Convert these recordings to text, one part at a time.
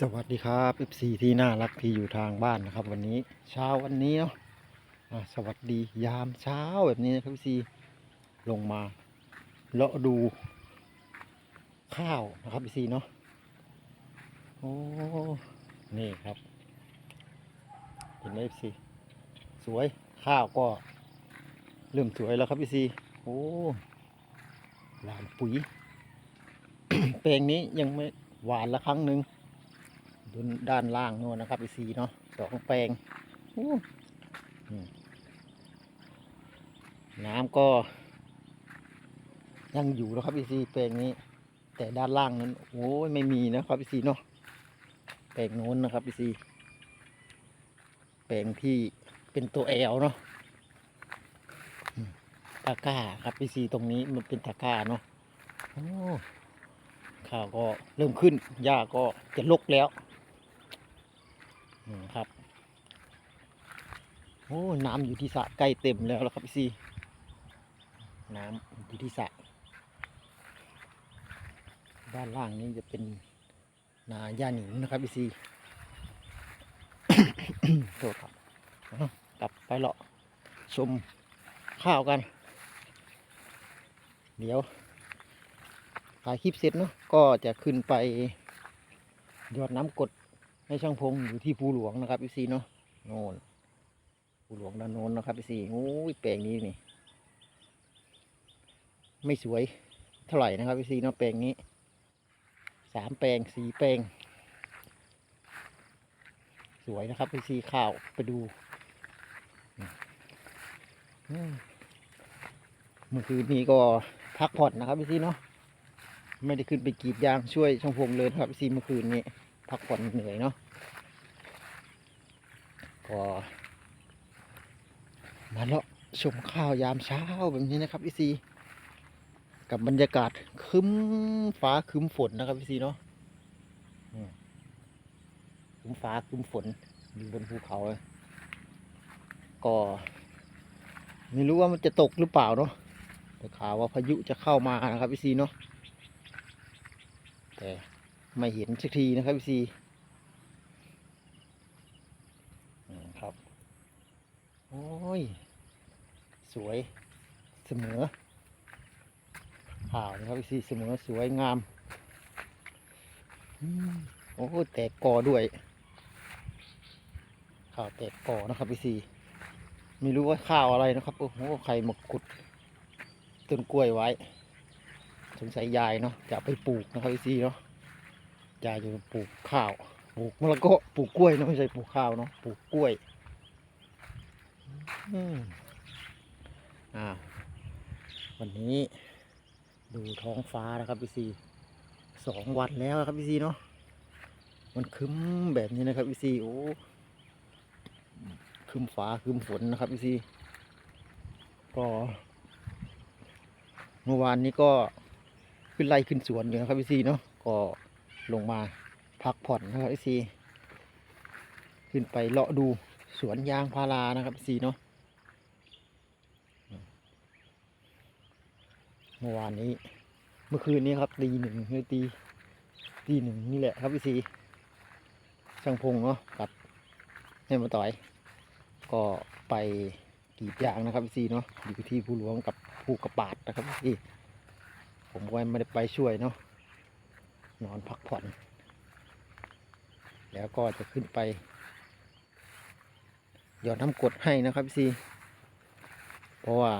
สวัสดีครับ FC ที่น่ารักที่อยู่ทางบ้านนะครับ วันนี้เช้าวันนี้เนาะสวัสดียามเช้าแบบนี้นะครับ FC ลงมาเลาะดูข้าวนะครับ FC เนาะโอ้นี่ครับเห็นไหม FC สวยข้าวก็เริ่มสวยแล้วครับ FC โอ้หวานปุ๋ย แปลงนี้ยังไม่หวานละครั้งหนึ่ง ดูด้านล่างโน่นนะครับอีซีเนาะสองแปลงน้ำก็ยังอยู่นะครับอีซีแปลงนี้ แต่ด้านล่างนั้น โอ้ยไม่มีนะครับอีซีเนาะแปลงโน้นนะครับอีซีแปลงที่เป็นตัวแอลเนาะตะก้าครับอีซีตรงนี้มันเป็นตะกร้าเนาะข้าวก็เริ่มขึ้นหญ้าก็จะลกแล้ว อืมครับ โอ้ น้ำอยู่ที่สระใกล้เต็มแล้วแล้วครับพี่ซีน้ำอยู่ที่สระด้านล่างนี้จะเป็นนาหญ้าหนิงนะครับพี่ซีโทษครับเอากลับไปเลาะชมข้าวกัน เดี๋ยวถ่ายคลิปเสร็จเนาะก็จะขึ้นไปยอดน้ำกรด ให้ช่างพงอยู่ที่ภูหลวงนะครับพี่ซีเนาะโน่นภูหลวงด้านโน้นนะครับพี่ซีโอ้ยแปลงนี้นี่ ไม่สวยเท่าไหร่นะครับพี่ซีเนาะแปลงนี้สามแปลงสี่แปลง สวยนะครับพี่ซีข้าวไปดูเมื่อคืนนี้ก็พักผ่อนนะครับพี่ซีเนาะไม่ได้ขึ้นไปกรีดยางช่วยช่างพงเลยครับพี่ซีเมื่อคืนนี้ พักผ่อนเหนื่อยเนาะ ก็มาเลาะชมข้าวยามเช้าแบบนี้นะครับพี่ซีกับบรรยากาศคึ้มฟ้าคึ้มฝนนะครับพี่ซีเนาะอืมครึ้มฟ้าคึ้มฝนอยู่บนภูเขาเลยก็ไม่รู้ว่ามันจะตกหรือเปล่าเนาะแต่ข่าวว่าพายุจะเข้ามานะครับพี่ซีเนาะแต่ไม่เห็นสักทีนะครับพี่ซีอืมครับ โอ้ย สวยเสมอข่าวนะครับพี่ซีเสมอสวยงามโอ้แตกกอด้วยข่าวแตกกอนะครับพี่ซีไม่รู้ว่าข้าวอะไรนะครับโอ้โหใครมาขุดต้นกล้วยไว้ สงสัยยายเนาะจะไปปลูกนะครับพี่ซีเนาะยายจะปลูกข้าว ปลูกมะละกอปลูกกล้วยเนะไม่ใช่ปลูกข้าวเนาะปลูกกล้วย อ่า วันนี้ดูท้องฟ้านะครับพี่ซีสองวันแล้วนะครับพี่ซีเนาะมันคึ้มแบบนี้นะครับพี่ซีโอ้คึ้มฟ้าคึ้มฝนนะครับพี่ซีก็เมื่อวานนี้ก็ขึ้นไล่ขึ้นสวนอยู่นะครับพี่ซีเนาะก็ลงมาพักผ่อนนะครับพี่ซีขึ้นไปเลาะดู สวนยางพารานะครับพี่ซีเนาะเมื่อวานนี้ เมื่อคืนนี้ครับตีหนึ่งหรือตีตีหนึ่งนี่แหละครับพี่ซีช่างพงเนาะกับให้มาต่อย ก็ไปกรีดยางนะครับพี่ซีเนาะอยู่ที่ภูหลวงกับภูกระปาดนะครับพี่ซีผมก็ไม่ได้ไปช่วยเนาะนอนพักผ่อน แล้วก็จะขึ้นไป หยอดน้ำกดให้นะครับพี่ซีเพราะว่า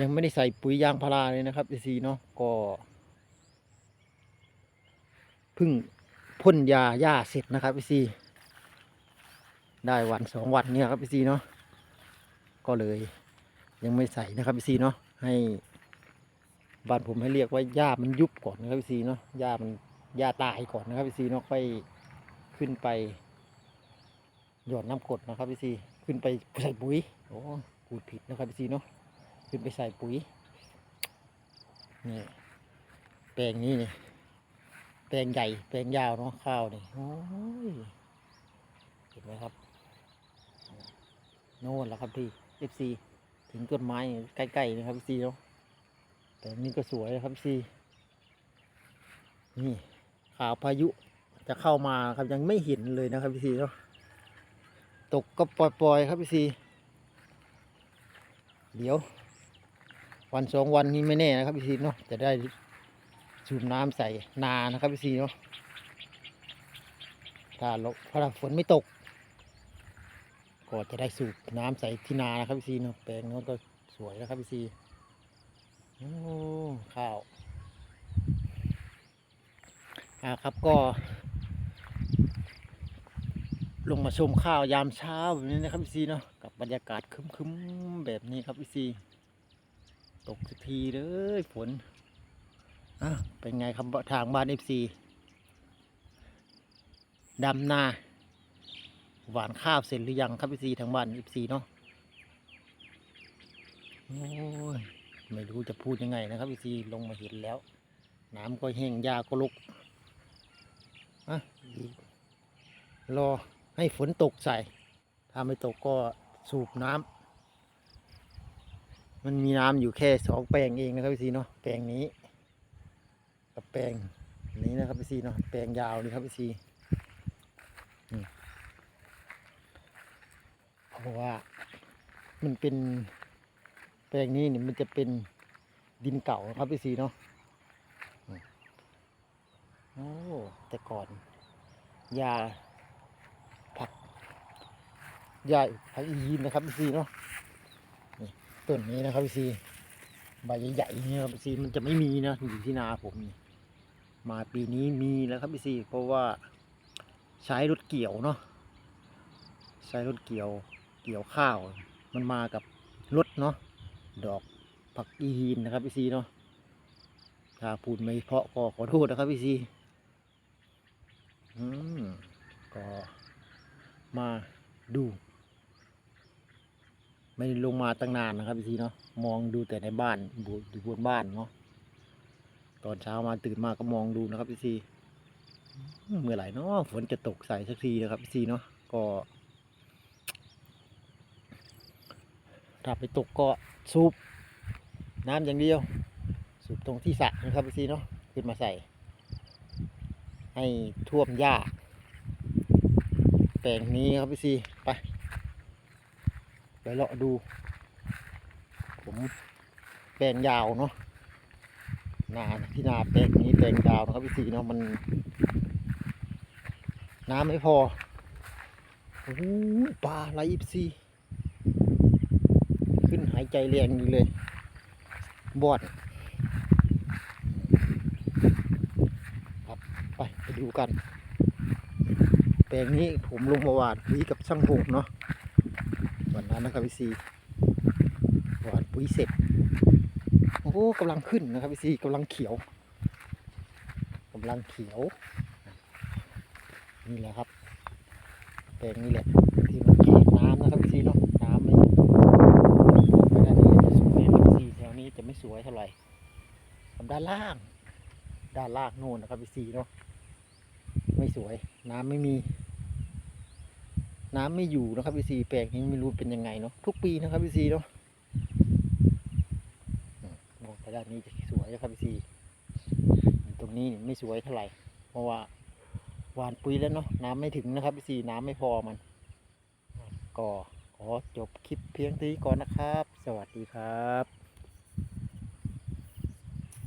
ยังไม่ได้ใส่ปุ๋ยยางพาราเลยนะครับพี่ซีเนาะก็เพึ่งพ่นยาหญ้าเสร็จนะครับพี่ซีได้วันสองวันเนี่ยครับพี่ซีเนาะก็เลย ยังไม่ใส่นะครับพี่ซีเนาะให้บ้านผมให้เรียกว่าหญ้ามันยุบก่อนนะครับพี่ซีเนาะหญ้ามันหญ้าตายก่อนนะครับพี่ซีเนาะค่อยขึ้นไป หยอดน้ำกดนะครับพี่ซีขึ้นไปใส่ปุ๋ยโอ้พูดผิดนะครับพี่ซีเนาะขึ้นไปใส่ปุ๋ยนี่แปลงนี้นี่แปลงใหญ่แปลงยาวเนาะข้าวนี่โอ้ยเห็นไหมครับโน่นแล้วครับพี่ FC ถึงต้นไม้ใกล้ๆนะครับ FC เนาะแต่นี่ก็สวยนะครับ FC นี่ข่าวพายุจะเข้ามาครับยังไม่เห็นเลยนะครับพี่ซีเนาะ ตกก็ปล่อยๆครับพี่ซีเดี๋ยว วันสองวันนี้ไม่แน่นะครับพี่ซีเนาะจะได้สูบน้ำใส่นานะครับพี่ซีเนาะถ้าลมถ้าฝนไม่ตก ก็จะได้สูบน้ำใส่ที่นานะครับพี่ซีเนาะแปลงโน้นก็สวยนะครับพี่ซีโอ้ข้าวอ่าครับก็ ลงมาชมข้าวยามเช้าแบบนี้นะครับพี่ซีเนาะกับบรรยากาศคึ้มๆแบบนี้ครับพี่ซีตกสักทีเลยฝนอะเป็นไงครับทางบ้านเอฟซีดำนา หวานข้าวเสร็จหรือยังครับพี่ซีทางบ้านเอีซีเนาะโอ้ยไม่รู้จะพูดยังไงนะครับพี่ซีลงมาเห็นแล้ว น้ำก็แห้งหญ้าก็ลุกอะรอ ให้ฝนตกใส่ ถ้าไม่ตกก็สูบน้ำมันมีน้ำอยู่แค่สองแปลงเองนะครับพี่ซีเนาะแปลงนี้ กับแปลงนี้นะครับพี่ซีเนาะแปลงยาวนี่ครับพี่ซีเพราะว่ามันเป็นแปลงนี้เนี่ยมันจะเป็นดินเก่าครับพี่ซีเนาะโอ้แต่ก่อนยา ยาผักอียีนนะครับพี่ซีเนาะต้นนี้นะครับพี่ซีใบใหญ่ๆเนี่ยครับพี่ซีมันจะไม่มีนะอยู่ที่นาผมนี่มาปีนี้มีแล้วครับพี่ซีเพราะว่าใช้รถเกี่ยวเนาะใช้รถเกี่ยวเกี่ยวข้าว มันมากับรถเนาะดอกผักอีฮีนนะครับพี่ซีเนาะถ้าพูดไม่เพาะก็ขอโทษนะครับพี่ซีอืมก็มาดู ไม่ลงมาตั้งนานนะครับพี่ซีเนาะมองดูแต่ในบ้านดูบนบ้านเนาะตอนเช้ามาตื่นมาก็มองดูนะครับพี่ซีเมื่อไหร่เนาะฝนจะตกใส่สักทีนะครับพี่ซีเนาะก็ถ้าไปตกก็สูบน้ำอย่างเดียว สูบตรงที่สระนะครับพี่ซีเนาะขึ้นมาใส่ ให้ท่วมหญ้าแปลงนี้ครับพี่ซีไป ไปเลาะดู ผมแปลงยาวเนาะนาที่นาแปลงนี้แปลงยาวนะครับพี่ซีเนาะมัน น้ำไม่พอโอ้ปลาไหลพี่ซีขึ้นหายใจแรงอยู่เลยบอดครับไปไปดูกัน แปลงนี้ผมลงมาวานปุ๋ยกับช่างหกเนาะ วันนะครับพี่ซีหวานปุ๋ยเสร็จ โอ้โหกำลังขึ้นนะครับพี่ซีกำลังเขียวกำลังเขียว นี่แหละครับแปลงนี้แหละที่มันขาดน้ำนะครับพี่ซีเนาะน้ำไม่ด้านนี้จะสวยครับสีแถวนี้จะไม่สวยเท่าไหร่กับด้านล่าง ด้านล่างโน่นนะครับสีเนาะไม่สวยน้ำไม่มี น้ำไม่อยู่นะครับพี่ซีแปลงนี้ไม่รู้เป็นยังไงเนาะทุกปีนะครับพี่ซีเนาะมองไปด้านนี้จะสวยนะครับพี่ซีตรงนี้ไม่สวยเท่าไหร่ เพราะว่าหวานปุ๋ยแล้วเนาะน้ำไม่ถึงนะครับพี่ซีน้ำไม่พอมัน ก็ขอจบคลิปเพียงเท่านี้ก่อนนะครับ สวัสดีครับ